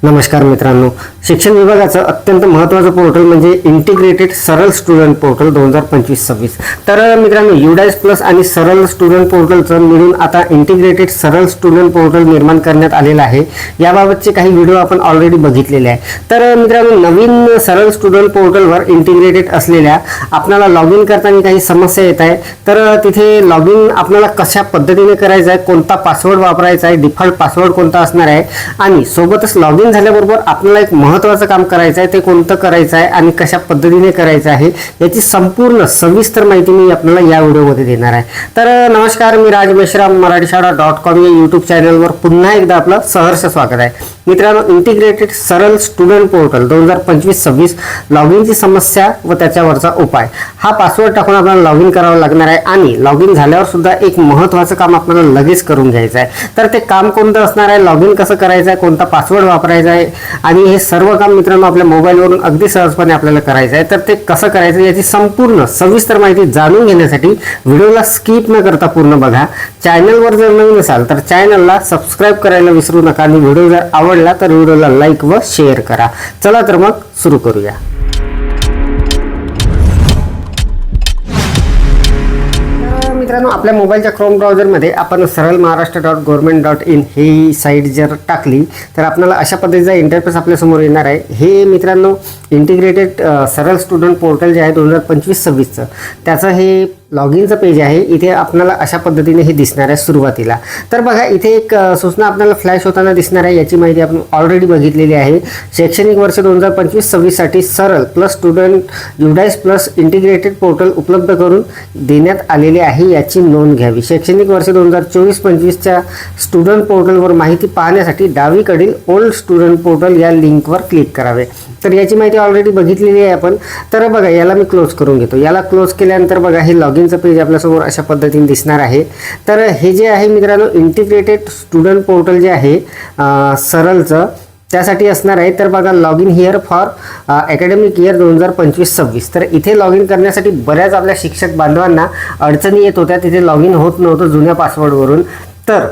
नमस्कार मित्रांनो. शिक्षण विभागाचं अत्यंत महत्त्वाचं पोर्टल म्हणजे इंटिग्रेटेड सरळ स्टुडंट पोर्टल दोन हजार पंचवीस सव्वीस तर मित्रांनो युडाईस प्लस आणि सरळ स्टुडंट पोर्टलचं मिळून आता इंटिग्रेटेड सरळ स्टुडंट पोर्टल निर्माण करण्यात आलेलं आहे. याबाबतचे काही व्हिडिओ आपण ऑलरेडी बघितलेले आहे. तर मित्रांनो नवीन सरळ स्टुडंट पोर्टलवर इंटिग्रेटेड असलेल्या आपल्याला लॉग इन करताना काही समस्या येत आहे. तर तिथे लॉग इन आपल्याला कशा पद्धतीने करायचं आहे कोणता पासवर्ड वापरायचा आहे डिफॉल्ट पासवर्ड कोणता असणार आहे आणि सोबतच लॉग इन झाल्याबरोबर आपल्याला एक महत्त्वाचं काम करायचं आहे ते कोणतं करायचं आहे आणि कशा पद्धतीने करायचं आहे याची संपूर्ण सविस्तर माहिती मी आपल्याला या व्हिडिओमध्ये देणार आहे. तर नमस्कार मी राज मेश्राम मराठी शाळा डॉट कॉम या यूट्यूब चॅनलवर पुन्हा एकदा आपलं सहर्ष स्वागत आहे. मित्रांनो इंटिग्रेटेड सरळ स्टुडंट पोर्टल दोन हजार पंचवीस सव्वीस लॉग इनची समस्या व त्याच्यावरचा उपाय. हा पासवर्ड टाकून आपल्याला लॉग इन करावं लागणार आहे आणि लॉग इन झाल्यावर सुद्धा एक महत्त्वाचं काम आपल्याला लगेच करून घ्यायचं आहे. तर ते काम कोणतं असणार आहे? लॉग इन कसं करायचं आहे? कोणता पासवर्ड वापरायचा आहे. आणि हे सर्व काम मित्रांनो आपल्या मोबाईलवरून अगदी सहजपणे आपल्याला करायचं आहे. तर ते कसं करायचं याची संपूर्ण सविस्तर माहिती जाणून घेण्यासाठी व्हिडिओला स्किप न करता पूर्ण बघा. चॅनलवर जर नवीन असाल तर चॅनलला सबस्क्राईब करायला विसरू नका. आणि व्हिडिओ जर आवडला तर व्हिडिओला लाईक व शेअर करा. चला तर मग सुरू करूया. मित्रांनो आपल्या मोबाईलच्या क्रोम ब्राउझरमध्ये आपण सरळ Maharashtra dot government dot in he site जर टाकली तर आपल्याला अशा पद्धतीचा इंटरफेस आपल्यासमोर येणार आहे. हे मित्रांनो इंटिग्रेटेड सरळ स्टुडंट पोर्टल जे आहे दोन हजार पंचवीस सव्वीसचं त्याचं हे लॉग इनचं पेज आहे इथे आपल्याला अशा पद्धतीने हे दिसणार आहे सुरुवातीला. तर बघा इथे एक सूचना आपल्याला फ्लॅश होताना दिसणार आहे याची माहिती आपण ऑलरेडी बघितलेली आहे. शैक्षणिक वर्ष दोन हजार पंचवीस सव्वीससाठी सरळ plus student UDISE plus integrated portal उपलब्ध करून देण्यात आलेले आहे याची नोंद घ्यावी. शैक्षणिक वर्ष दोन हजार चोवीस पंचवीसच्या स्टुडंट पोर्टलवर माहिती पाहण्यासाठी डावीकडील ओल्ड स्टुडंट पोर्टल या लिंकवर क्लिक करावे. तर याची माहिती ऑलरेडी बघितलेली आहे आपण. तर बघा याला मी क्लोज करून घेतो. याला क्लोज केल्यानंतर बघा हे लॉग इनचं पेज आपल्यासमोर अशा पद्धतीने दिसणार आहे. तर हे जे आहे मित्रांनो इंटिग्रेटेड स्टुडंट पोर्टल जे आहे सरलचं सरळचं त्यासाठी असणार आहे. तर बघा log in here for academic year दोन हजार पंचवीस सव्वीस. तर इथे लॉग इन करण्यासाठी बऱ्याच आपल्या शिक्षक बांधवांना अडचणी येत होत्या. तिथे लॉग इन होत नव्हतं जुन्या पासवर्डवरून तर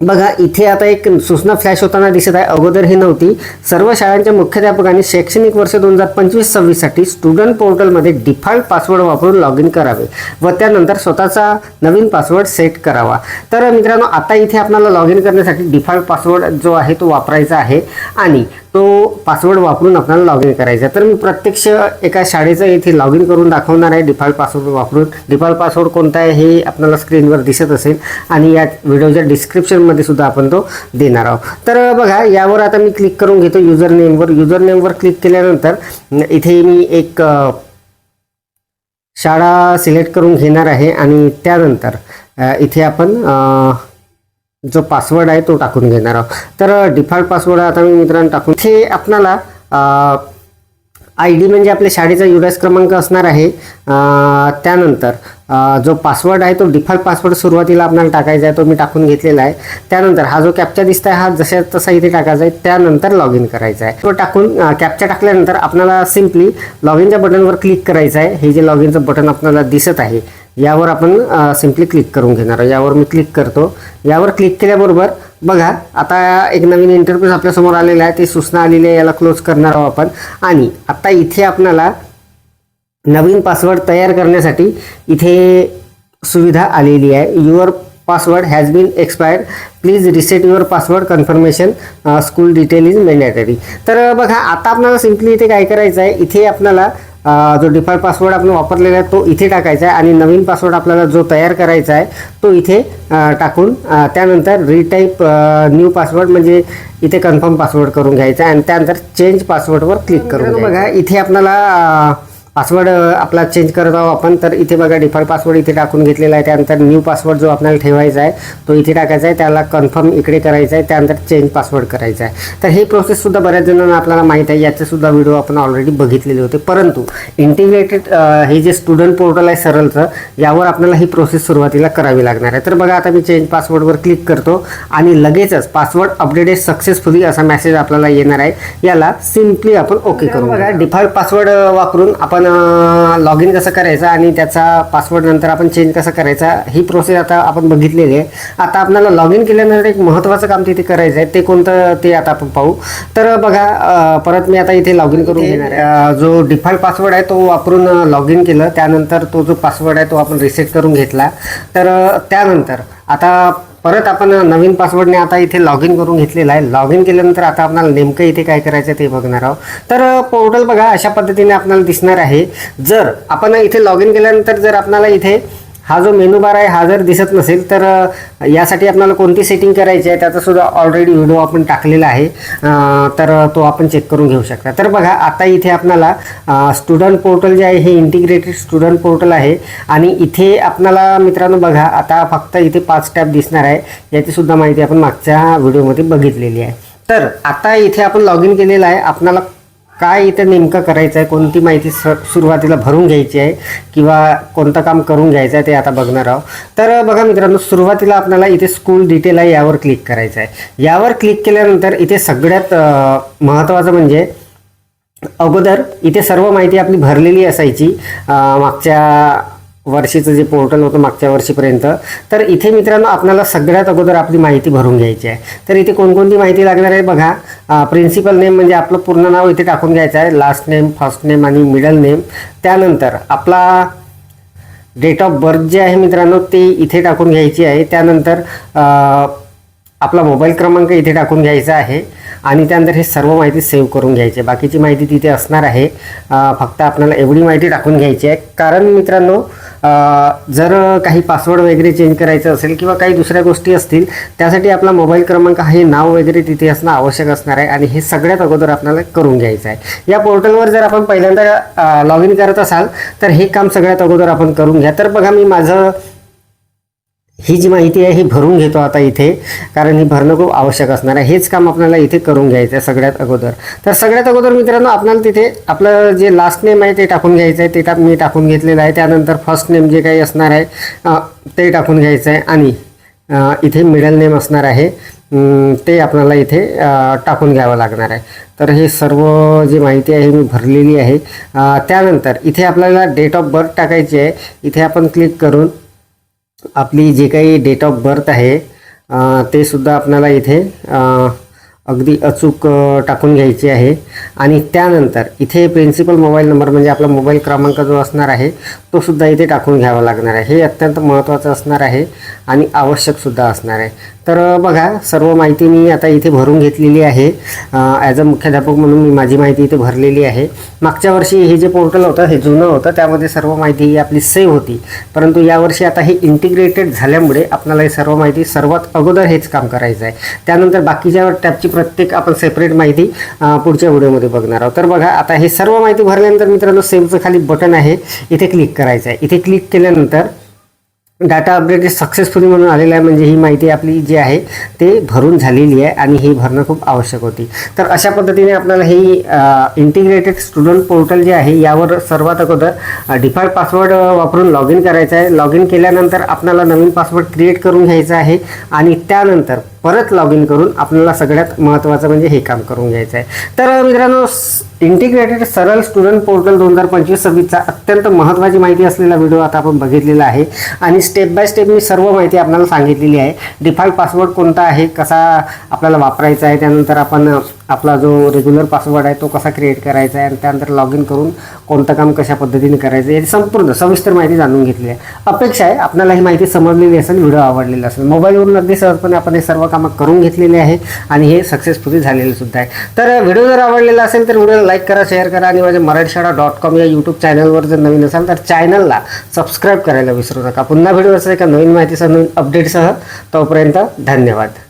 बघा इथे आता एक सूचना फ्लॅश होताना दिसत आहे. अगोदर ही नव्हती. सर्व शाळांच्या मुख्याध्यापकांनी शैक्षणिक वर्ष दोन हजार पंचवीस सव्वीससाठी स्टुडंट पोर्टलमध्ये डिफॉल्ट पासवर्ड वापरून लॉग इन करावे व त्यानंतर स्वतःचा नवीन पासवर्ड सेट करावा. तर मित्रांनो आता इथे आपल्याला लॉग इन करण्यासाठी डिफॉल्ट पासवर्ड जो आहे तो वापरायचा आहे आणि तो पासवर्ड वापरून आपल्याला लॉग इन करायचा आहे. तर मी प्रत्यक्ष एका शाळेचं इथे लॉग इन करून दाखवणार आहे. डिफॉल्ट पासवर्ड वापरून. डिफॉल्ट पासवर्ड कोणता आहे हे आपल्याला स्क्रीनवर दिसत असेल आणि या व्हिडिओच्या डिस्क्रिप्शन डिस्क्रिप्शनमध्ये सुद्धा आपण तो देणार आहोत. तर बघा यावर आता मी क्लिक करून घेतो युजर नेमवर युजर नेमवर क्लिक केल्यानंतर इथे मी एक शाळा सिलेक्ट करून घेणार आहे आणि त्यानंतर इथे आपण जो पासवर्ड आहे तो टाकून घेणार आहोत. तर डिफॉल्ट पासवर्ड आता मी मित्रांनो टाकून इथे आपणाला आय डी म्हणजे आपल्या शाळेचा युडास क्रमांक असणार आहे. त्यानंतर जो पासवर्ड आहे तो डिफॉल्ट पासवर्ड सुरुवातीला आपल्याला टाकायचा आहे तो मी टाकून घेतलेला आहे. त्यानंतर हा जो कॅप्चा दिसत आहे हा जशा तसा इथे टाकायचा आहे त्यानंतर लॉग इन करायचा आहे. तो टाकून कॅप्चा टाकल्यानंतर आपल्याला सिम्पली लॉग इनच्या बटनवर क्लिक करायचं आहे. हे जे लॉग इनचं बटन आपल्याला दिसत आहे यावर आपण सिम्पली क्लिक करून घेणार आहोत. यावर मी क्लिक करतो. यावर क्लिक केल्याबरोबर बघा आता एक नवीन इंटरफेस आपल्यासमोर आलेला आहे. ते सूचना आलेली आहे याला क्लोज करणार आहोत आपण. आणि आता इथे आपल्याला नवीन पासवर्ड तयार करण्यासाठी इथे सुविधा आलेली आहे. Your password has been expired please reset your password confirmation school detail is mandatory तर बघा आता आपल्याला सिम्पली इथे काय करायचं आहे इथे आपल्याला जो डिफॉल्ट पासवर्ड आपण वापरलेला आहे तो इथे टाकायचा आहे आणि नवीन पासवर्ड आपल्याला जो तयार करायचा आहे तो इथे टाकून त्यानंतर रिटाईप न्यू पासवर्ड म्हणजे इथे कन्फर्म पासवर्ड करून घ्यायचा आहे आणि त्यानंतर चेंज पासवर्डवर क्लिक करून बघा इथे आपल्याला पासवर्ड आपला चेंज करत आहोत आपण तर इथे बघा डिफॉल्ट पासवर्ड इथे टाकून घेतलेला आहे. त्यानंतर न्यू पासवर्ड जो आपल्याला ठेवायचा आहे तो इथे टाकायचा आहे. त्याला कन्फर्म इकडे करायचा आहे. त्यानंतर चेंज पासवर्ड करायचा आहे. तर ही प्रोसेससुद्धा बऱ्याच जणांना आपल्याला माहीत आहे. याचे सुद्धा व्हिडिओ आपण ऑलरेडी बघितलेले होते. परंतु इंटिग्रेटेड हे जे स्टुडंट पोर्टल आहे सरळचं यावर आपल्याला ही प्रोसेस सुरुवातीला करावी लागणार आहे. तर बघा आता मी चेंज पासवर्डवर क्लिक करतो आणि लगेचच पासवर्ड अपडेटेड सक्सेसफुली असा मेसेज आपल्याला येणार आहे. याला सिम्पली आपण ओके करून बघा डिफॉल्ट पासवर्ड वापरून आपण आपण लॉग इन कसं करायचं आणि त्याचा पासवर्ड नंतर आपण चेंज कसं करायचा ही प्रोसेस आता आपण बघितलेली आहे. आता आपल्याला लॉग इन केल्यानंतर एक महत्त्वाचं काम तिथे करायचं आहे ते कोणतं ते आता आपण पाहू. तर बघा परत मी आता इथे लॉग इन करून घेणार आहे. जो डिफॉल्ट पासवर्ड आहे तो वापरून लॉग इन केलं त्यानंतर तो जो पासवर्ड आहे तो आपण रिसेट करून घेतला. तर त्यानंतर आता परत आपण नवीन पासवर्डने आता इथे लॉग इन करून घेतलेला आहे. लॉग इन केल्यानंतर आता आपल्याला नेमकं इथे काय करायचं ते बघणार आहोत. तर पोर्टल बघा अशा पद्धतीने आपल्याला दिसणार आहे. जर आपण इथे लॉग इन केल्यानंतर जर आपल्याला इथे हा जो मेनू बार आहे हा जर दिसत नसेल तर यासाठी आपल्याला कोणती सेटिंग करायची आहे त्याचा सुद्धा ऑलरेडी व्हिडिओ आपण टाकलेला आहे. तर तो आपण चेक करून घेऊ शकता. तर बघा आता इथे आपल्याला स्टुडंट पोर्टल जे आहे हे इंटिग्रेटेड स्टुडंट पोर्टल आहे. आणि इथे आपल्याला मित्रांनो बघा आता फक्त इथे पाच टॅब दिसणार आहे. याची सुद्धा माहिती आपण मागच्या व्हिडिओमध्ये बघितलेली आहे. तर आता इथे आपण लॉग इन केलेलं आहे. आपल्याला काय इथं नेमकं करायचं आहे कोणती माहिती स सुरुवातीला भरून घ्यायची आहे? किंवा कोणतं काम करून घ्यायचं आहे ते आता बघणार आहोत. तर बघा मित्रांनो सुरुवातीला आपल्याला इथे स्कूल डिटेल आहे यावर क्लिक करायचं आहे. यावर क्लिक केल्यानंतर इथे सगळ्यात महत्त्वाचं म्हणजे अगोदर इथे सर्व माहिती आपली भरलेली असायची मागच्या वर्षीचं जे पोर्टल होतं मागच्या वर्षीपर्यंत तर इथे मित्रांनो आपल्याला सगळ्यात अगोदर आपली माहिती भरून घ्यायची आहे. तर इथे कोणकोणती माहिती लागणार आहे बघा. प्रिन्सिपल नेम म्हणजे आपलं पूर्ण नाव इथे टाकून घ्यायचं आहे. लास्ट नेम फर्स्ट नेम आणि मिडल नेम त्यानंतर आपला डेट ऑफ बर्थ जे आहे मित्रांनो ते इथे टाकून घ्यायची आहे. त्यानंतर आपला मोबाईल क्रमांक इथे टाकून घ्यायचा आहे. आणि त्यानंतर हे सर्व माहिती सेव्ह करून घ्यायची आहे. बाकीची माहिती तिथे असणार आहे. फक्त आपल्याला एवढी माहिती टाकून घ्यायची आहे. कारण मित्रांनो जर काही पासवर्ड वगैरे चेंज करायचं असेल किंवा काही दुसऱ्या गोष्टी असतील त्यासाठी आपला मोबाईल क्रमांक हे नाव वगैरे तिथे असणं आवश्यक असणार आहे आणि हे सगळ्यात अगोदर आपल्याला करून घ्यायचं आहे. या पोर्टलवर जर आपण पहिल्यांदा लॉग इन करत असाल तर हे काम सगळ्यात अगोदर आपण करून घ्या. तर बघा मी माझं ही जी माहिती आहे ही भरून घेतो आता इथे. कारण ही भरणं खूप आवश्यक असणार आहे. हेच काम आपल्याला इथे करून घ्यायचं आहे सगळ्यात अगोदर. तर सगळ्यात अगोदर मित्रांनो आपल्याला तिथे आपलं जे लास्ट नेम आहे ते टाकून घ्यायचं आहे ते टा मी टाकून घेतलेलं आहे. त्यानंतर फर्स्ट नेम जे काही असणार आहे ते टाकून घ्यायचं आहे आणि इथे मिडल नेम असणार आहे. ते आपल्याला इथे टाकून घ्यावं लागणार आहे. तर हे सर्व जी माहिती आहे मी भरलेली आहे. त्यानंतर इथे आपल्याला डेट ऑफ बर्थ टाकायची आहे. इथे आपण क्लिक करून आपली जे काही डेट ऑफ बर्थ आहे ते सुद्धा आपल्याला इथे अगदी अचूक टाकून घ्यायची आहे. आणि त्यानंतर इथे प्रिन्सिपल मोबाईल नंबर म्हणजे आपला मोबाईल क्रमांक जो असणार आहे तो सुद्धा इथे टाकून घ्यावा लागणार आहे. हे अत्यंत महत्त्वाचं असणार आहे आणि आवश्यकसुद्धा असणार आहे. तर बघा सर्व माहिती मी आता इथे भरून घेतलेली आहे. ॲज अ मुख्याध्यापक म्हणून मी माझी माहिती इथे भरलेली आहे. मागच्या वर्षी हे जे पोर्टल होतं हे जुनं होतं त्यामध्ये सर्व माहिती ही आपली सेव्ह होती. परंतु यावर्षी आता हे इंटिग्रेटेड झाल्यामुळे आपल्याला ही सर्व माहिती सर्वात अगोदर हेच काम करायचं आहे त्यानंतर बाकीच्या टॅबची प्रत्येक आपण सेपरेट माहिती पुढच्या व्हिडिओमध्ये बघणार आहोत. तर बघा आता हे सर्व माहिती भरल्यानंतर मित्रांनो सेव्हचं खाली बटन आहे. इथे क्लिक करायचं आहे इथे क्लिक केल्यानंतर डाटा अपडेट सक्सेसफुली म्हणून आलेलं आहे. म्हणजे ही माहिती आपली जी आहे ते भरून झालेली आहे आणि ही भरणं खूप आवश्यक होती. तर अशा पद्धतीने आपल्याला ही इंटिग्रेटेड स्टुडंट पोर्टल जे आहे यावर सर्वात अगोदर डिफॉल्ट पासवर्ड वापरून लॉग इन करायचं आहे. लॉग इन केल्यानंतर आपल्याला नवीन पासवर्ड क्रिएट करून घ्यायचा आहे आणि त्यानंतर परत लॉग इन करून आपल्याला सगळ्यात महत्त्वाचं म्हणजे हे काम करून घ्यायचं आहे तर मित्रांनो इंटिग्रेटेड सरळ स्टुडंट पोर्टल दोन हजार पंचवीस सव्वीसचा अत्यंत महत्त्वाची माहिती असलेला व्हिडिओ आता आपण बघितलेला आहे. आणि स्टेप बाय स्टेप मी सर्व माहिती आपल्याला सांगितलेली आहे. डिफॉल्ट पासवर्ड कोणता आहे? कसा आपल्याला वापरायचा आहे? त्यानंतर आपण आपला जो रेग्युलर पासवर्ड आहे तो कसा क्रिएट करायचा आहे आणि त्यानंतर लॉग इन करून कोणतं काम कशा पद्धतीने करायचं आहे याची संपूर्ण सविस्तर माहिती जाणून घेतली आहे. अपेक्षा आहे आपल्याला ही माहिती समजलेली असेल व्हिडिओ आवडलेला असेल. मोबाईलवरून अगदी सहजपणे आपण हे सर्व कामं करून घेतलेली आहे आणि हे सक्सेसफुली झालेले सुद्धा आहे. तर व्हिडिओ जर आवडलेला असेल तर व्हिडिओला लाईक करा शेअर करा आणि माझ्या मराठी शाळा डॉट कॉम या यूट्यूब चॅनलवर जर नवीन असाल तर चॅनलला सबस्क्राईब करायला विसरू नका. पुन्हा व्हिडिओ असेल एका नवीन माहितीसह नवीन अपडेटसह तोपर्यंत धन्यवाद.